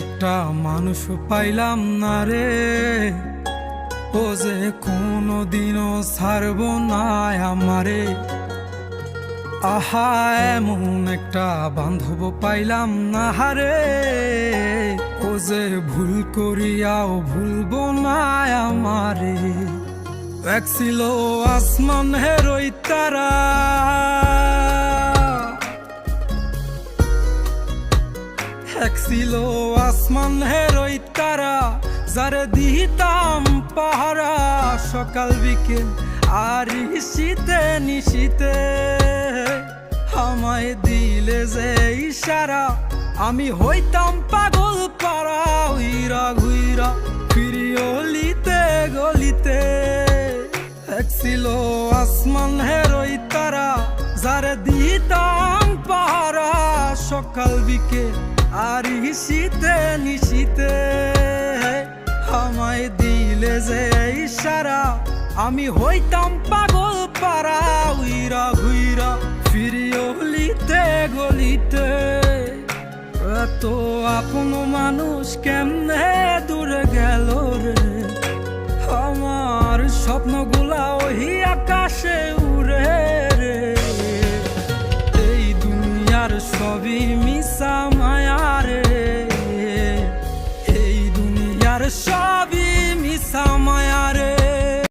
একটা মানুষ পাইলাম না রে। ও যে কোনো দিনও ছাড়ব না আমারে। আহা, এমন একটা বান্ধব পাইলাম না হারে ও যে ভুল করিয়াও ভুলব না আমারে। এক ছিল আসমান হেরোই তারা। এক ছিল আসমান হেরোই তারা, যারে দিতাম পাহারা। সকাল বিকেল আর শীতে নিশীতে আমায় দিলে যে ইশারা, আমি হইতাম পাগল পারা উইরা ঘুইরা ফিরিয়লিতে গলিতে। এক ছিল আসমান হেরোই তারা, যারে দিতাম সকাল বিকেল আর শীতে নিশীতে। আমায় দিলে যে ইশারা আমি হইতাম পাগল পারা উইরা ঘুইরা ফিরিয়লিতে গলিতে। এত আপন মানুষ কেমনে দূরে গেল রে? আমার স্বপ্নগুলা ওই আকাশে দুনিয়ার সবই মিশা মায়া